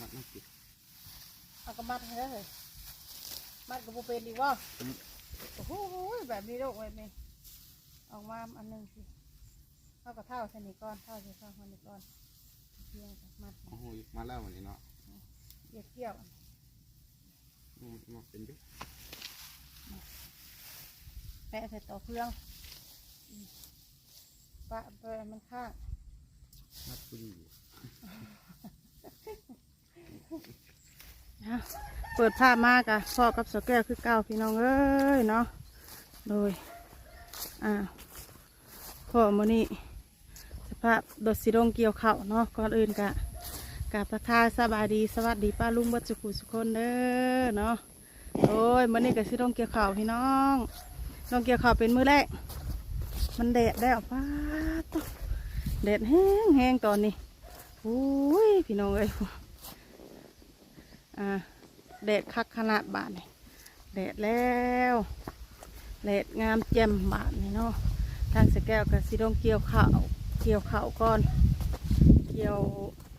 มัดไม่ติดเอากระมัดให้ได้เลยมัดกับปูเป็นดีว่าอืมโอ้โหแบบนี้ลูกแบบนี้ออกมาอันหนึ่งสิเท่ากับเท่าเสนิก่อนเท่าสิเท่าคนนี้ก่อนเพียงกับมัดโอ้โหมาแล้ววันนี้เนาะเกี่ยวเกี่ยวอืมมาเป็นอยุแปะใส่ต่อเครื่องอืมปะไปมันข้างมัดปุยนะ เปิดผ้ามากอะพ่อกับสแก้วคือเก่าพี่น้องเอ้ยเนาะโดยอ่าพ่อมือนี้สภาพดดสิลงเกี่ยวเข่าเนาะก่อนอื่นกะกราบทักทาสบายดีสวัสดีป้าลุงบัดสุขุสุคนเด้อเนาะโอ้ยมือนี้กะสิลงเกี่ยวเข่าพี่น้องลงเกี่ยวเข่าเป็นมือแรกมันแดดแล้วป้าตแดดแห้งแห้งตอนนี้โอ้ยพี่น้องเอ้ย อ่าแดดคักขนาดบาทนี่แดดแล้วแดดงามแจ่มบาทนี่เนาะทางสแก้วกับสีดงเกี่ยวข้าวเกี่ยวข้าวก่อน เกี่ยว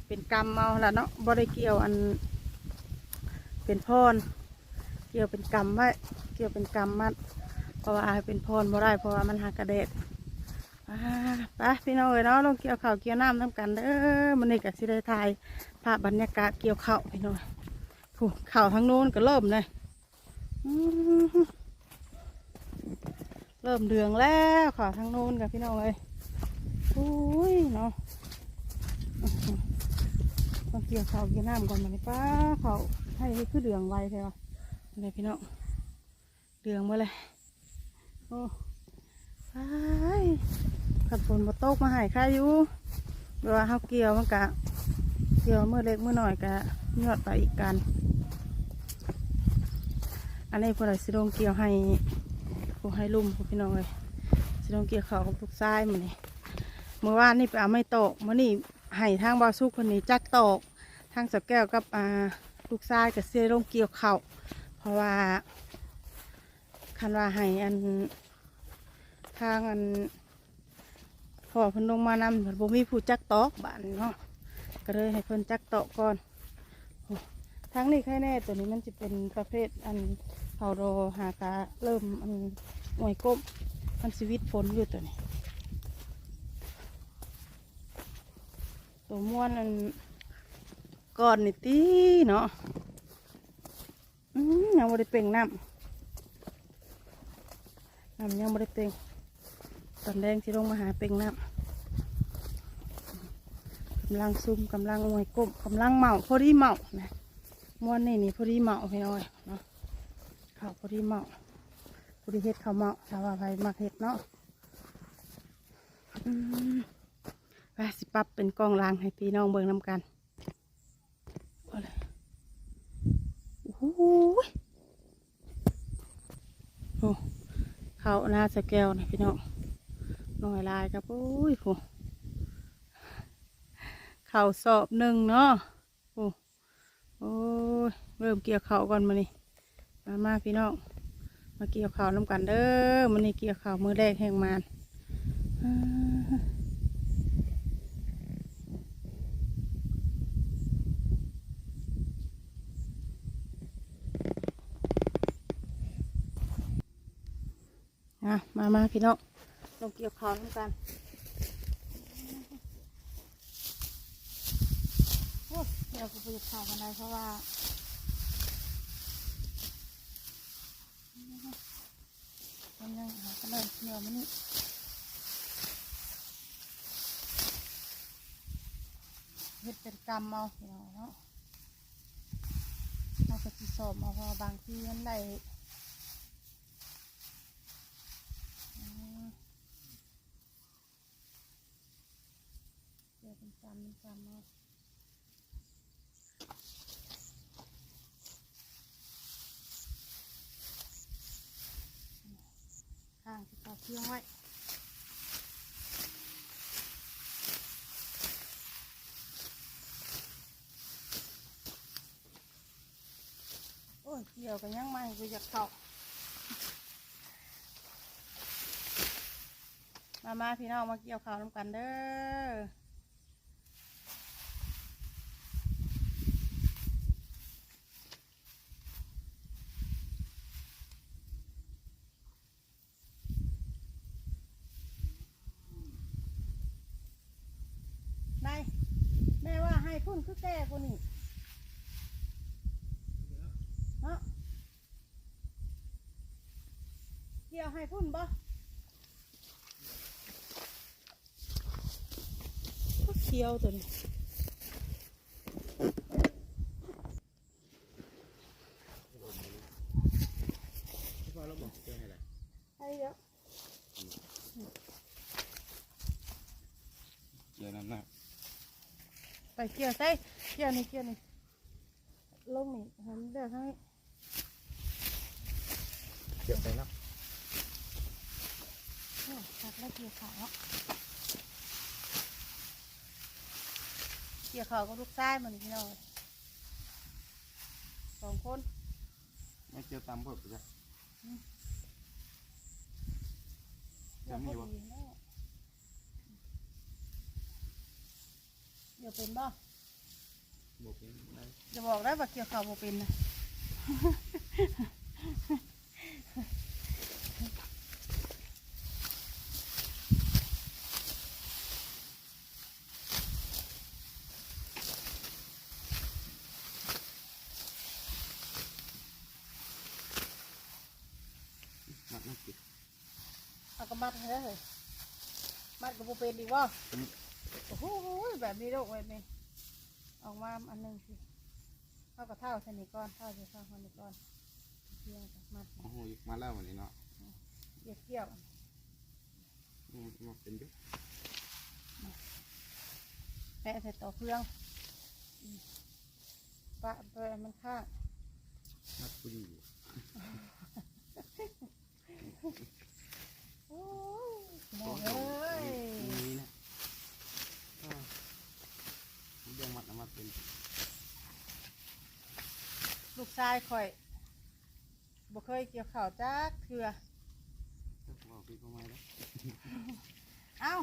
เป็นกำเมาละเนาะบ่ได้เกี่ยวอัน เป็นพรเกี่ยวเป็นกำไว้เกี่ยวเป็นกำมัดเพราะว่าเป็นพรบ่ได้เพราะว่ามันหากระเด็ดอ่าไปพี่น้องเอ้ยเนาะลงเกี่ยวข้าวเกี่ยวน้ำน้ำกันเด้อมันนี่ก็สิได้ถ่ายภาพบรรยากาศเกี่ยวข้าวพี่น้อง ผู้ข่าวทางโน้นก็เริ่มเลยเริ่มเดืองแล้วข่าวทางโน้นกับพี่น้องเลยอุ้ยเนาะต้องเกี่ยวข่าวเกี่ยวน้ำก่อนมาเลยป้าเขาวให้คือเดืองไวใช่ปะอะไรพี่น้องเดืองมาเลยโอ้ไปขัดฝนมาตกมาหายค่าอยู่เวลาเขาเกี่ยวมันกะเกี่ยวเมื่อเล็กเมื่อหน่อยกะ ยอดไปอีกกันอันนี้พวกเราสิลงเกี่ยวให้พวกให้ลุ่มพวกพี่น้องเลยสิลงเกี่ยวเขาวกับทุกทรายมันนี่เมื่อวานนี่ไปเอาไม่ตกเมื่อนี่ให้ทางบาสุกคนนี้จักตกทางสับแก้วกับอ่าลูกทรายกับเสียลงเกี่ยวเขาเพราะว่าคันว่าให้อันทางอันพอเพิ่นลงมานำเพิ่นบ่มีผู้จักตอกบ้านเนาะก็เลยให้เพิ่นจักตอกก่อน ทั้งนี้แค่แน่ตัวนี้มันจะเป็นประเภทอันเผาโรหากาเริ่มอันหน่วยก้มมันสวิตฝนอยู่ตัวนี้ ตัวม้วนอันก้อนนี่ตีเนาะอืมยังไม่ได้เป่งน้ำน้ำยังไม่ได้เป่งตอนแดงที่ลงมาหาเป่งน้ำกำลังซุ่มกำลังหน่วยก้มกำลังเมาพอดีเมานะ ม้วนนี่นี่พอดีเหมาพี่น้อยเนาะข้าวพอดีเหมาพอดีเฮ็ดข้าวเหมาถ้าว่าใครมักเฮ็ดเนาะอืมไปสิปับเป็นกองลางให้พี่น้องเบิ่งนำกันโอ้โหยโอ้ข้าวหน้าสแกวนะพี่น้องน้อยลายครับโอ้ยโหข้าวสอบหนึ่งเนาะ เริ่มเกี่ยวเขาก่อนมานี่มามาพี่น้องมาเกี่ยวเขาวน้ำกันเด้อมันนี่เกี่ยวเขาวมือแรกแห่งมานอะมามาพี่น้องลงเกี่ยวเขาวน้ำกันโอ้เดี๋ยวกูไปหยิบข่าวกันได้เพราะว่า มันยังหากันเลยเหนียวมันนี่เฮ็ดเป็นกรรมเอาเนาะเนาะเราก็สิสอบเอาพราะว่าบางทีมันได้อืมเฮ็ดเป็นกรรมเป็นกรรมเอาข้างที่ต่อ เที่ยงไว้โอ้ยเกี่ยวกันยังไม่กูอยากเข้ามามาพี่น้องมาเกี่ยวข้าวน้ำกันเด้อ งคือแก่คนนี้เนาะเกี่ยวให้พุ่นบ่ก็เขียวตัวนี้ ที่พ่อเราบอกเจ้าให้แหละ ไอ้เดี๋ยว เกี่ยวน้ำหนัก ไปเกี่ยวใส่เกี่ยวนี่เกี่ยวนี่ลงนี่ทำเดี๋ยวให้เกี่ยวไปเนาะเนี่ยตัดแล้วเกี่ยวขาวเกี่ยวขาวก็ลูกชายมันพี่น้องสองคนไม่เกี่ยวตามพวกไปจ้ะเดี๋ยวจะมีพอวะ ดีแน่เดี๋ยวเป็นบ่บอกเป็นได้จะบอกได้ว่าเกี่ยวขาวบ่เป็นนะมัดนักกินเอากระมัดให้ได้เลยมัดกับบ่เป็นดีบ่โอ้ โหแบบนี้ลูกแบบนี้ออกมาอันหนึงสิเท่ากับเท่าชนิดก้อนเท่าสิเท่าคนนี้ก้อนเกี่ยวกับมัดโอ้โหมาแล้ววันนี้เนาะเกี่ยวเกี่ยวมันมันเป็นอยุแปะใส่ต่อเครื่องอืมปะไปมันข้างมัดพอดีโอ้ยแม่เอ้ยนี่นะอ่าเรื่องมัดนะมัดเป็น ลูก ชายข่อยบ่เคยเกี่ยวข้าวจักเถื่อบอกพี่ก็ไม่แล้วเอ้า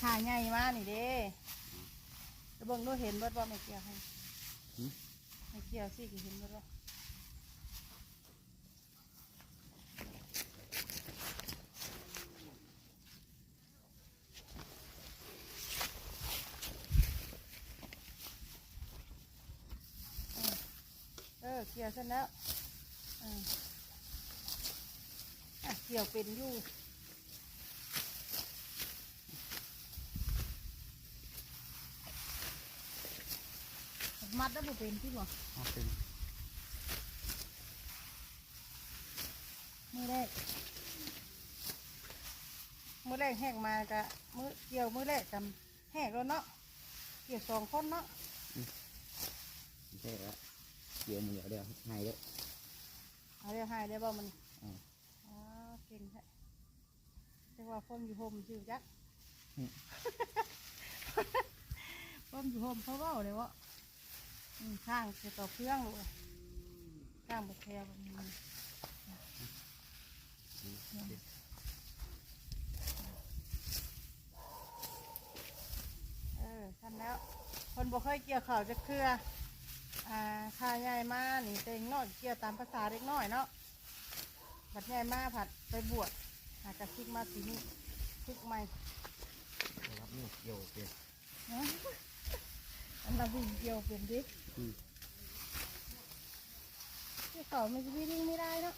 ขาใหญ่มานี่เด้จะเบิ่งดูเห็นเบิดบ่ไม่เกี่ยวให้ไม่เกี่ยวสิก็เห็นเบิดบ่เออเออเกี่ยวเสร็จแล้วเอออะเกี่ยวเป็นอยู่มัดได้บ่เป็นที่บ่มัดเป็นมือแรกมือแรกแหกมากะมือเกี่ยวมือแรกจำแหกแล้วเนาะเกี่ยวสองคนเนาะใช่แล้ว เกี่ยวมือเดียวไงเด้อเอาเรียกให้ได้บ่มันอ๋อเก่งแท้เรียกว่าพ่มอยู่โฮมชื่อจักพ่มอยู่โฮมเขาเว้าเลยวะข้างจะต่อเครื่องเลยข้างบกแคบเออทันแล้ว คนบ่เคยเกี่ยวข่าวจะเครือ อ่าข้าใหญ่มานี่เต็งน้อยเกี่ยวตามภาษาเล็กน้อยเนาะผัดใหญ่มาผัดไปบวชหากระซิกมาสีนี้ซิกใหม่รับนี่เกี่ยวเกี่ยวนะอันดับวิ่งเกี่ยวเป็นดิอืมที่เขาไม่จะวิ่งไม่ได้เนาะ